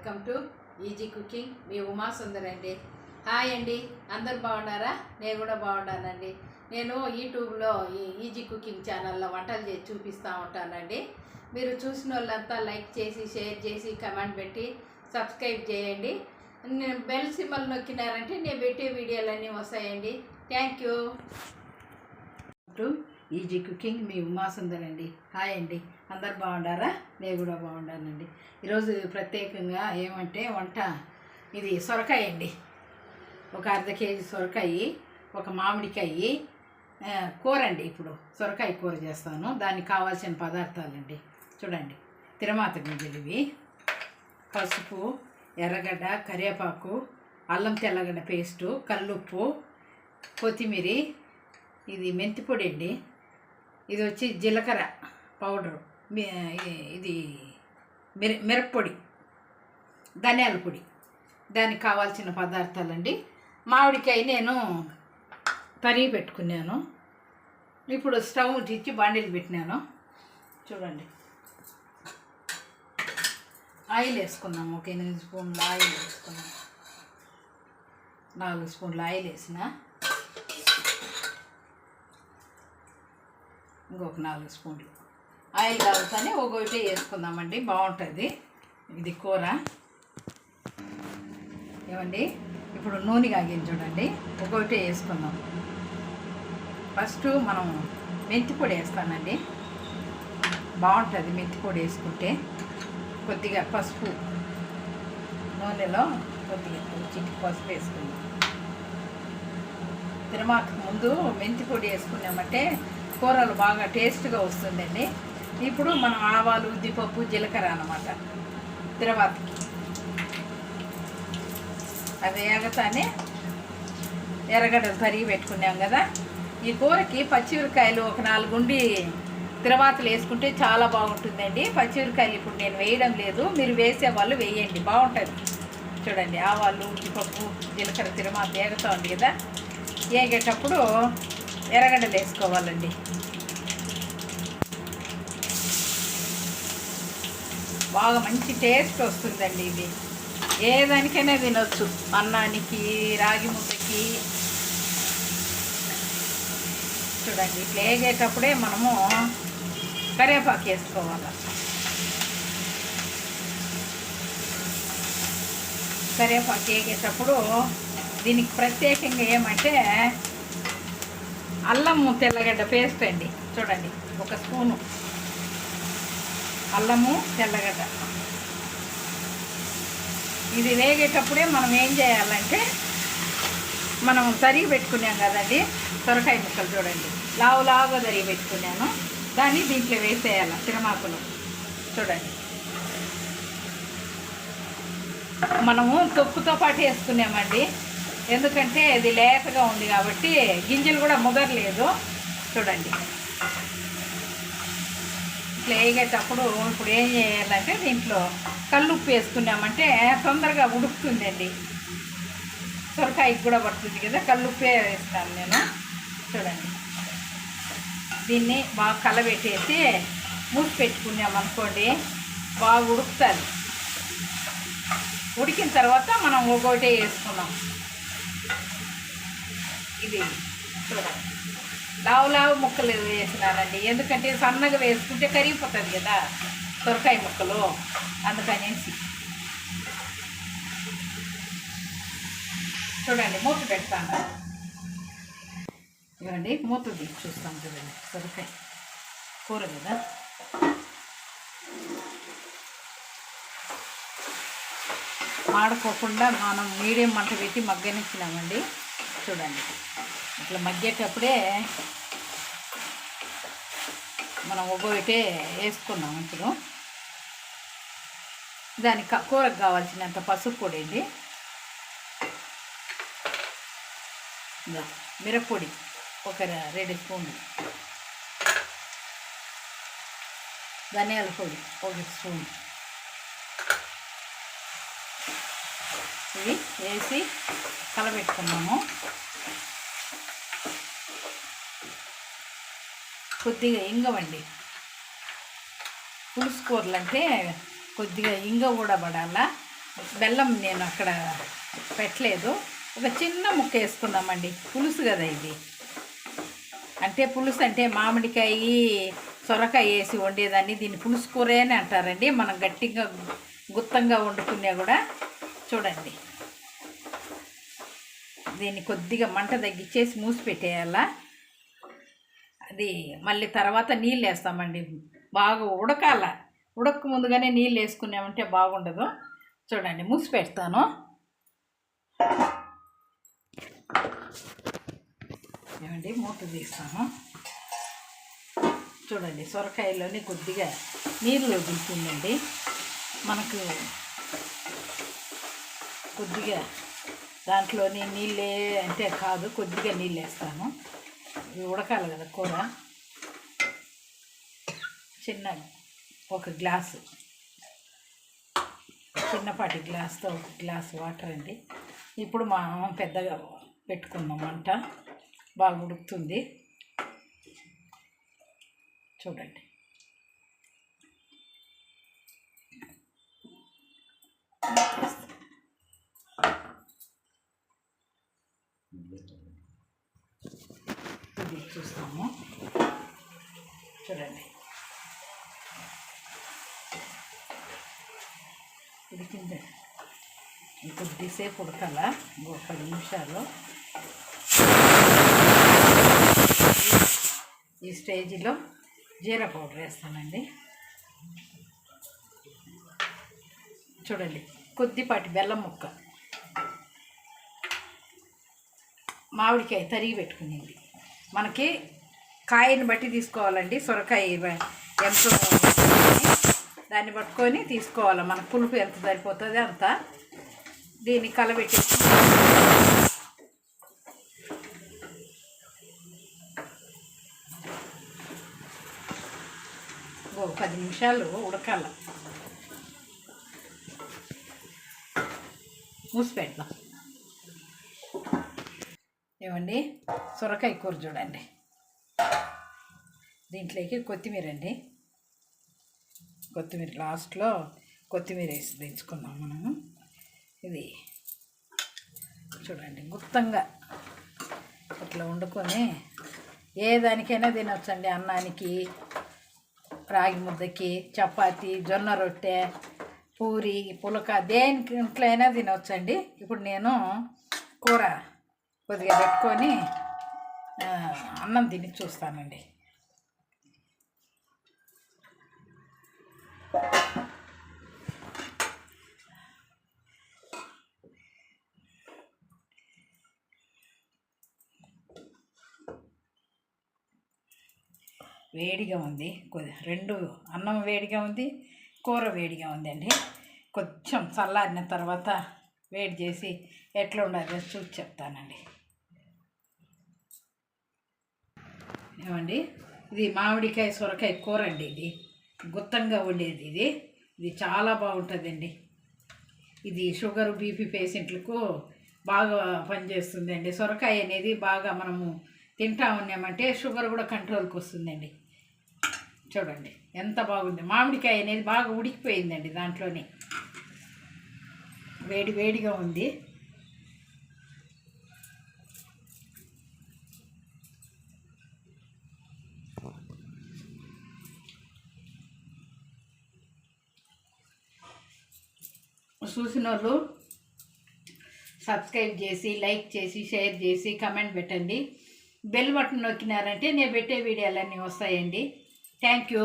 Welcome to easy cooking. మీ ఉమా సుందర్ అండి hi అండి. అందరు బాగున్నారా? నేను కూడా బాగున్నానండి. నేను యూట్యూబ్లో ఈ ఈజీ కుకింగ్ ఛానల్లో వంటలు చేసి చూపిస్తూ ఉంటానండి. మీరు చూసిన వాళ్ళంతా లైక్ చేసి షేర్ చేసి కమెంట్ పెట్టి సబ్స్క్రైబ్ చేయండి. నేను బెల్ సిమ్మల్ నొక్కినారంటే నేను పెట్టే వీడియోలన్నీ వస్తాయండి. Thank you to easy cooking మీ ఉమాసుందర్ అండి హాయ్ అండి. అందరు బాగుండారా? నేను కూడా బాగుండానండి. ఈరోజు ప్రత్యేకంగా ఏమంటే వంట ఇది సొరకాయ అండి. ఒక అర్ధ కేజీ సొరకాయ ఒక మామిడికాయ కూర అండి ఇప్పుడు. సొరకాయ కూర చేస్తాను. దానికి కావాల్సిన పదార్థాలండి. చూడండి. తిరమాత గింజలు ఇవి పసుపు ఎర్రగడ్డ కరివేపాకు అల్లం తెల్లగడ్డ పేస్టు కల్లుప్పు కొత్తిమీర ఇది మెంతిపొడి అండి. ఇది వచ్చి జీలకర్ర పౌడరు. ఇది మిర మిరప్పొడి ధనియాల పొడి. దానికి కావాల్సిన పదార్థాలండి. మామిడికాయ నేను తరిగి పెట్టుకున్నాను. ఇప్పుడు స్టవ్ తెచ్చి బాండీలు పెట్టినాను. చూడండి. ఆయిల్ వేసుకున్నాము ఒక ఎనిమిది స్పూన్ల ఆయిల్ వేసుకున్నాం నాలుగు స్పూన్ల ఆయిల్ వేసిన. ఇంకొక నాలుగు స్పూన్లు. ఆయిల్ కాలుతానే ఒకటి వేసుకుందామండి. బాగుంటుంది. ఇది కూర. ఏమండి? ఇప్పుడు నూనె కాగింది చూడండి. ఒక్కొక్కటి వేసుకుందాం. ఫస్ట్ మనం మెంతి పొడి వేస్తానండి. బాగుంటుంది మెంతి పొడి వేసుకుంటే. కొద్దిగా పసుపు నూనెలో కొద్దిగా చిట్టి పసుపు వేసుకుందాం. తిరుమాకు ముందు మెంతి పొడి వేసుకున్నామంటే కూరలు బాగా టేస్ట్గా వస్తుందండి. ఇప్పుడు మనం ఆవాలు ఉద్దిపప్పు జీలకర్ర అనమాట తిరవాతకి. అది వేగతానే ఎర్రగడ్డలు తరిగి పెట్టుకున్నాం కదా. ఈ కూరకి పచ్చిమిరకాయలు ఒక నాలుగుండి తిరవాతలు వేసుకుంటే చాలా బాగుంటుందండి. పచ్చిమిరకాయలు ఇప్పుడు నేను వేయడం లేదు. మీరు వేసే వాళ్ళు వేయండి. బాగుంటుంది. చూడండి ఆవాలు ఉద్దిపప్పు జీలకర్ర తిరుమాత ఏగుతా ఉంది కదా. ఏగేటప్పుడు ఎర్రగడ్డలు వేసుకోవాలండి. బాగా మంచి టేస్ట్ వస్తుందండి ఇది. ఏ దానికైనా తినొచ్చు. అన్నానికి రాగి ముద్దకి. చూడండి ఇట్లా వేగేటప్పుడే మనము కరివేపాకు వేసుకోవాలి. కరివేపాకు వేగేటప్పుడు దీనికి ప్రత్యేకంగా ఏమంటే అల్లం తెల్లగడ్డ పేస్ట్ అండి. చూడండి ఒక స్పూను. అల్లము తెల్లగడ్డ. ఇది వేగేటప్పుడే మనం ఏం చేయాలంటే మనం తరిగి పెట్టుకున్నాం కదండి సొరకాయ ముక్కలు చూడండి. లావు లావుగా తరిగి పెట్టుకున్నాను. దాన్ని దీంట్లో వేసేయాలి తిరమాకులు చూడండి. మనము తొక్కుతో పాటు వేసుకున్నామండి. ఎందుకంటే ఇది లేతగా ఉంది కాబట్టి గింజలు కూడా ముదరలేదు. చూడండి. ఇట్లా వేగేటప్పుడు ఇప్పుడు ఏం చేయాలంటే దీంట్లో కల్లుప్పు వేసుకున్నామంటే తొందరగా ఉడుకుతుందండి. సొరకాయకి కూడా పడుతుంది కదా కల్లుప్పే వేస్తాను నేను. చూడండి. దీన్ని బాగా కలబెట్టేసి మూసి పెట్టుకున్నాం అనుకోండి బాగా ఉడుకుతుంది. ఉడికిన తర్వాత మనం ఒక్కొక్కటే వేసుకున్నాం. ఇది చూడండి. లావు లావు ముక్కలు వేసినానండి ఎందుకంటే సన్నగా వేసుకుంటే కరిగిపోతుంది కదా సొరకాయ ముక్కలు అందుకనేసి. చూడండి మూత పెడతాను. ఇవ్వండి మూత చూస్తాం చూడండి సొరకాయ కూర కదా. మాడుకోకుండా మనం మీడియం మంట పెట్టి మగ్గనిచ్చినామండి. చూడండి. ఇట్లా మగ్గేటప్పుడే మనం ఒక్కొక్కటే వేసుకున్నాం ఇప్పుడు. దానికి కూరకు కావాల్సినంత పసుపు పొడి మిరప్పొడి ఒక రెండు స్పూన్లు. ధనియాల పొడి ఒక స్పూన్. ఇవి వేసి కలబెట్టుకున్నాము. కొద్దిగా ఇంగవండి. పులుసు కూరలు అంటే కొద్దిగా ఇంగ కూడా పడాలా? బెల్లం నేను అక్కడ పెట్టలేదు. ఒక చిన్న ముక్క వేసుకున్నామండి. పులుసు కదా ఇది. అంటే పులుసు అంటే మామిడికాయ సొరకాయ వేసి వండేదాన్ని. దీన్ని పులుసు కూరే అని అంటారండి. మనం గట్టిగా గుత్తంగా వండుకునే కూడా చూడండి. దీన్ని కొద్దిగా మంట తగ్గించేసి మూసి పెట్టేయాలా? అది మళ్ళీ తర్వాత నీళ్ళు వేస్తామండి. బాగా ఉడకాల. ఉడక ముందుగానే నీళ్ళు వేసుకున్నామంటే బాగుండదు. చూడండి మూసి పెడతాను. ఏమండి మూత తీస్తాను. చూడండి సొరకాయలోని కొద్దిగా నీళ్ళు వదులుతుందండి మనకు కొద్దిగా దాంట్లోని నీళ్ళే అంటే కాదు కొద్దిగా నీళ్ళు వేస్తాను. ఇది ఉడకాలి కదా కూర. చిన్న ఒక గ్లాసు. చిన్నపాటి గ్లాస్తో ఒక గ్లాస్ వాటర్ అండి. ఇప్పుడు మా పెద్దగా పెట్టుకున్నాం మంట బాగా ఉడుకుతుంది. చూడండి. ఇది చూస్తాము. చూడండి. ఉడికింది కొద్దిసేపు ఉడకాల ఒక పది నిమిషాలు. ఈ స్టేజ్లో జీరా పౌడర్ వేస్తానండి. చూడండి కొద్దిపాటి బెల్లం ముక్క. మామిడికాయ తరిగి పెట్టుకునింది. మనకి కాయని బట్టి తీసుకోవాలండి సొరకాయ ఎంత దాన్ని పట్టుకొని తీసుకోవాలి. మన పులుపు ఎంత సరిపోతుంది అంత దీన్ని కలబెట్టేసి ఓ పది నిమిషాలు ఉడకాల. మూసి ఏమండి? సొరకాయ కూర చూడండి. దీంట్లోకి కొత్తిమీర అండి. కొత్తిమీర లాస్ట్లో కొత్తిమీర వేసి దించుకుందాం మనము. ఇది చూడండి గుత్తంగా ఇట్లా వండుకొని ఏ దానికైనా తినొచ్చండి. అన్నానికి రాగి ముద్దకి చపాతి జొన్న రొట్టె పూరి పులక దేనికి ఇంట్లో అయినా తినవచ్చండి ఇప్పుడు నేను కూర కొద్దిగా పెట్టుకొని అన్నం తిని చూస్తానండి. వేడిగా ఉంది. కొద్ది రెండు అన్నం వేడిగా ఉంది కూర వేడిగా ఉందండి. కొంచెం చల్లారిన తర్వాత వేడి చేసి ఎట్లా ఉండాలో చూసి చెప్తానండి. ఏమండి ఇది మామిడికాయ సొరకాయ కూర అండి ఇది. గుత్తంగా ఉండేది ఇది. ఇది చాలా బాగుంటుందండి. ఇది షుగర్ బీపీ పేషెంట్లకు బాగా పనిచేస్తుందండి. సొరకాయ అనేది బాగా మనము తింటా ఉన్నామంటే షుగర్ కూడా కంట్రోల్కి వస్తుందండి. చూడండి. ఎంత బాగుంది. మామిడికాయ అనేది బాగా ఉడికిపోయిందండి దాంట్లోనే. వేడి వేడిగా ఉంది. చూసిన వాళ్ళు సబ్స్క్రైబ్ చేసి లైక్ చేసి షేర్ చేసి కమెంట్ పెట్టండి. బెల్ బటన్ నొక్కినారంటే నేను పెట్టే వీడియోలన్నీ వస్తాయండి. Thank you.